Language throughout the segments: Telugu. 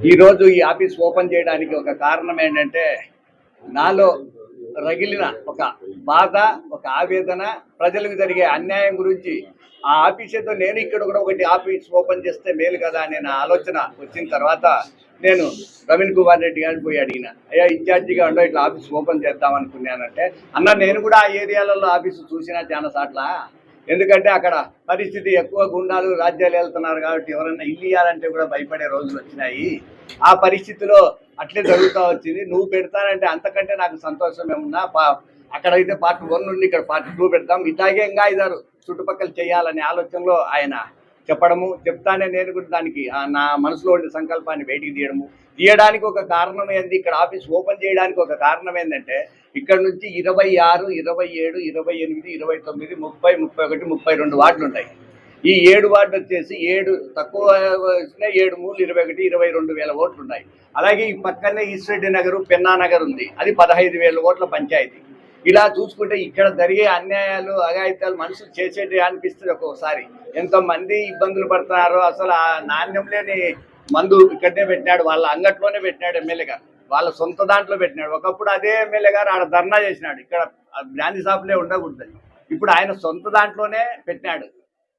ఈరోజు ఈ ఆఫీస్ ఓపెన్ చేయడానికి ఒక కారణం ఏంటంటే నాలో రగిలిన ఒక బాధ ఒక ఆవేదన ప్రజలకు జరిగే అన్యాయం గురించి ఆ ఆఫీస్ నేను ఇక్కడ కూడా ఒకటి ఆఫీస్ ఓపెన్ చేస్తే మేలు కదా అనే నా ఆలోచన వచ్చిన తర్వాత నేను ప్రవీణ్ కుమార్ రెడ్డి గారిని పోయి అడిగిన అయ్యా ఇన్ఛార్జిగా ఉండో ఇట్లా ఆఫీస్ ఓపెన్ చేద్దాం అనుకున్నానంటే అన్న నేను కూడా ఆ ఏరియాలలో ఆఫీసు చూసినా చాలా సార్ల ఎందుకంటే అక్కడ పరిస్థితి ఎక్కువ గుండాలు రాజ్యాలు వెళ్తున్నారు కాబట్టి ఎవరైనా ఇల్లు ఇవ్వాలంటే కూడా భయపడే రోజులు వచ్చినాయి. ఆ పరిస్థితిలో అట్లే జరుగుతూ వచ్చింది. నువ్వు పెడతానంటే అంతకంటే నాకు సంతోషం ఏమున్నా పా అక్కడైతే పార్ట్ వన్ నుండి ఇక్కడ పార్ట్ టూ పెడతాం. ఇట్లాగే ఇంకా ఇదారు చుట్టుపక్కల చేయాలనే ఆలోచనలో ఆయన చెప్పడము చెప్తానే నేను కూడా దానికి నా మనసులో ఉండే సంకల్పాన్ని బయటికి తీయడము తీయడానికి ఒక కారణం ఏంది? ఇక్కడ ఆఫీస్ ఓపెన్ చేయడానికి ఒక కారణం ఏంటంటే ఇక్కడ నుంచి ఇరవై ఆరు ఇరవై ఏడు ఇరవై ఎనిమిది ఇరవై తొమ్మిది ముప్పై ముప్పై ఒకటి ముప్పై రెండు వార్డులు ఉంటాయి. ఈ ఏడు వార్డు వచ్చేసి ఏడు తక్కువ వచ్చిన ఏడు మూడు ఇరవై ఒకటి ఇరవై రెండు వేల ఓట్లు ఉన్నాయి. అలాగే ఈ పక్కనే ఈశ్వరెడ్డి నగర్ పెన్నా నగర్ ఉంది. అది పదహైదు వేల ఓట్ల పంచాయతీ. ఇలా చూసుకుంటే ఇక్కడ జరిగే అన్యాయాలు అగాయిత్యాలు మనుషులు చేసేటి అనిపిస్తుంది ఒక్కొక్కసారి ఎంతో మంది ఇబ్బందులు పడుతున్నారు అసలు ఆ నాణ్యం లేని మందు ఇక్కడనే పెట్టినాడు వాళ్ళ అంగట్లోనే పెట్టినాడు ఎమ్మెల్యే గారు. వాళ్ళ సొంత దాంట్లో పెట్టినాడు. ఒకప్పుడు అదే ఎమ్మెల్యే గారు ఆడ ధర్నా చేసినాడు. ఇక్కడ బ్రాంతి షాపులే ఉండకూడదు. ఇప్పుడు ఆయన సొంత దాంట్లోనే పెట్టినాడు.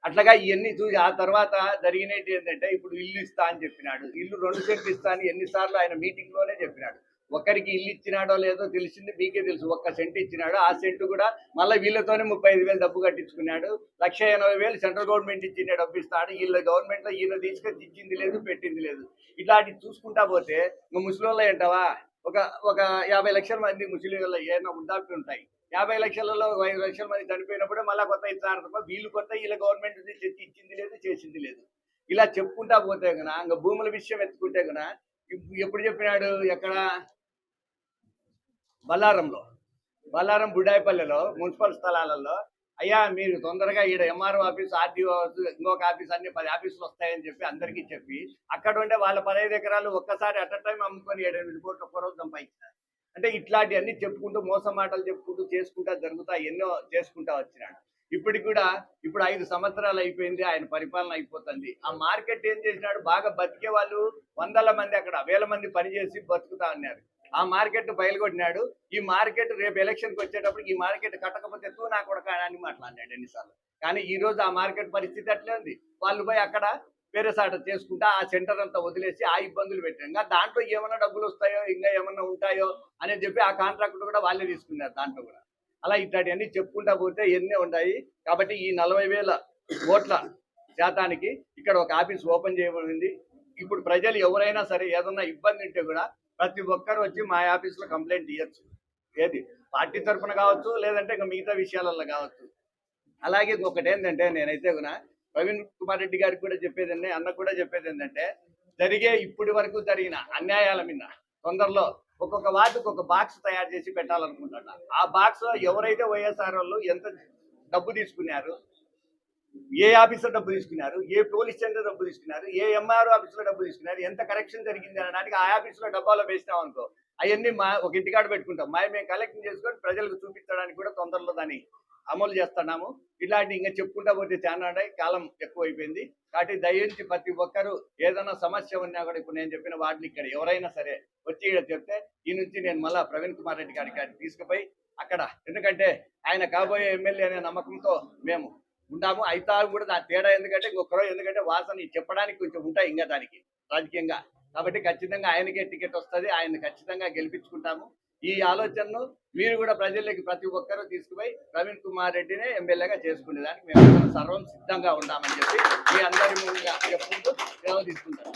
అట్లాగా ఇవన్నీ చూసి ఆ తర్వాత జరిగినట్టు ఏంటంటే ఇప్పుడు ఇల్లు ఇస్తా అని చెప్పినాడు. ఇల్లు రెండు సెంట్లు ఇస్తా అని ఎన్నిసార్లు ఆయన మీటింగ్లోనే చెప్పినాడు. ఒకరికి ఇల్లు ఇచ్చినాడో లేదో తెలిసింది మీకే తెలుసు. ఒక్క సెంట్ ఇచ్చినాడు ఆ సెంటు కూడా మళ్ళీ వీళ్ళతోనే ముప్పై ఐదు వేలు డబ్బు కట్టించుకున్నాడు. లక్ష ఎనభై వేలు సెంట్రల్ గవర్నమెంట్ ఇచ్చిన డబ్బు ఇస్తాడు. వీళ్ళ గవర్నమెంట్లో ఈయన తీసుకొచ్చి ఇచ్చింది లేదు పెట్టింది లేదు. ఇట్లాంటి చూసుకుంటా పోతే నువ్వు ముసలిలో ఏంటవా ఒక ఒక యాభై లక్షల మంది ముస్లింలలో ఏమైనా ఉండాల్సి ఉంటాయి. యాభై లక్షలలో ఒక ఐదు లక్షల మంది చనిపోయినప్పుడు మళ్ళీ కొత్త ఇస్తారు తప్ప వీళ్ళు కొత్త వీళ్ళ గవర్నమెంట్ నుంచి తెచ్చి ఇచ్చింది లేదు చేసింది లేదు. ఇలా చెప్పుకుంటా పోతే కనుక ఇంకా భూముల విషయం ఎత్తుకుంటే కనుక ఎప్పుడు చెప్పినాడు ఎక్కడ? బల్లారంలో బల్లారం బుడాయిపల్లెలో మున్సిపల్ స్థలాలలో అయ్యా మీరు తొందరగా ఈడ ఎంఆర్ఓ ఆఫీస్ ఆర్డీఓ ఇంకొక ఆఫీస్ అన్ని పది ఆఫీసులు వస్తాయని చెప్పి అందరికీ చెప్పి అక్కడ ఉండే వాళ్ళ పదహైదు ఎకరాలు ఒక్కసారి అట్ టైం అమ్ముకొని ఏడెనిమిది కోట్లు ఒక్క రోజు సంపాదించారు అంటే ఇట్లాంటివన్నీ చెప్పుకుంటూ మోసం మాటలు చెప్పుకుంటూ చేసుకుంటా జరుగుతా ఎన్నో చేసుకుంటా వచ్చినాడు. ఇప్పటికి కూడా ఇప్పుడు ఐదు సంవత్సరాలు అయిపోయింది ఆయన పరిపాలన అయిపోతుంది. ఆ మార్కెట్ ఏం చేసినాడు? బాగా బతికే వాళ్ళు వందల మంది అక్కడ వేల మంది పనిచేసి బతుకుతా ఉన్నారు ఆ మార్కెట్ బయలుకొట్టినాడు. ఈ మార్కెట్ రేపు ఎలక్షన్కి వచ్చేటప్పుడు ఈ మార్కెట్ కట్టకపోతే తూ నా కొడక అని మాట్లాడినాడు ఎన్నిసార్లు. కానీ ఈ రోజు ఆ మార్కెట్ పరిస్థితి అట్లే ఉంది. వాళ్ళు పోయి అక్కడ వేరే సాట చేసుకుంటా ఆ సెంటర్ అంతా వదిలేసి ఆ ఇబ్బందులు పెట్టారు. ఇంకా దాంట్లో ఏమైనా డబ్బులు వస్తాయో ఇంకా ఏమన్నా ఉంటాయో అని చెప్పి ఆ కాంట్రాక్ట్ కూడా వాళ్ళే తీసుకున్నారు దాంట్లో కూడా. అలా ఇట్లాంటివన్నీ చెప్పుకుంటా పోతే ఎన్ని ఉంటాయి కాబట్టి ఈ నలభై వేల ఓట్ల శాతానికి ఇక్కడ ఒక ఆఫీస్ ఓపెన్ చేయబడింది. ఇప్పుడు ప్రజలు ఎవరైనా సరే ఏదన్నా ఇబ్బంది ఉంటే కూడా ప్రతి ఒక్కరు వచ్చి మా ఆఫీస్లో కంప్లైంట్ ఇవ్వచ్చు ఏది? పార్టీ తరఫున కావచ్చు లేదంటే ఇంకా మిగతా విషయాలలో కావచ్చు. అలాగే ఒకటి ఏంటంటే నేనైతే కూడా ప్రవీణ్ కుమార్ రెడ్డి గారికి కూడా చెప్పేది అన్న కూడా చెప్పేది ఏంటంటే జరిగే ఇప్పటి వరకు జరిగిన అన్యాయాల మీద తొందరలో ఒక్కొక్క వార్డుకు ఒక బాక్స్ తయారు చేసి పెట్టాలనుకుంటున్నా. ఆ బాక్స్లో ఎవరైతే వైఎస్ఆర్ వాళ్ళు ఎంత డబ్బు తీసుకున్నారు ఏ ఆఫీసులో డబ్బు తీసుకున్నారు? ఏ పోలీస్ స్టేషన్ డబ్బు తీసుకున్నారు? ఏ ఎంఆర్ఓ ఆఫీసులో డబ్బు తీసుకున్నారు? ఎంత కరెక్షన్ జరిగింది అనడానికి ఆ ఆఫీసులో డబ్బాలో వేసినాం అనుకో అవన్నీ మా ఒక ఇంటికాడ పెట్టుకుంటాం. మా మేము కలెక్షన్ చేసుకొని ప్రజలకు చూపించడానికి కూడా తొందరలో దాన్ని అమలు చేస్తున్నాము. ఇలాంటి ఇంకా చెప్పుకుంటా పోతే చాలా కాలం ఎక్కువైపోయింది. కాబట్టి దయించి ప్రతి ఒక్కరు ఏదైనా సమస్య ఉన్నా కూడా ఇప్పుడు నేను చెప్పిన వాటిని ఇక్కడ ఎవరైనా సరే వచ్చి ఇక్కడ చెప్తే ఈ నుంచి నేను మళ్ళా ప్రవీణ్ కుమార్ రెడ్డి గారి తీసుకుపోయి అక్కడ ఎందుకంటే ఆయన కాబోయే ఎమ్మెల్యే అనే నమ్మకంతో మేము ఉంటాము అయితా కూడా నా తేడా ఎందుకంటే ఇంకొకరో ఎందుకంటే వాసన చెప్పడానికి కొంచెం ఉంటాయి ఇంకా దానికి రాజకీయంగా. కాబట్టి ఖచ్చితంగా ఆయనకే టికెట్ వస్తుంది ఆయన ఖచ్చితంగా గెలిపించుకుంటాము. ఈ ఆలోచనను మీరు కూడా ప్రజల్లోకి ప్రతి ఒక్కరూ తీసుకుపోయి ప్రవీణ్ కుమార్ రెడ్డినే ఎమ్మెల్యేగా చేసుకునేదానికి మేము సర్వం సిద్ధంగా ఉన్నామని చెప్పి మీ అందరి ముందుగా చెప్పుకుంటూ సేవ తీసుకుంటాము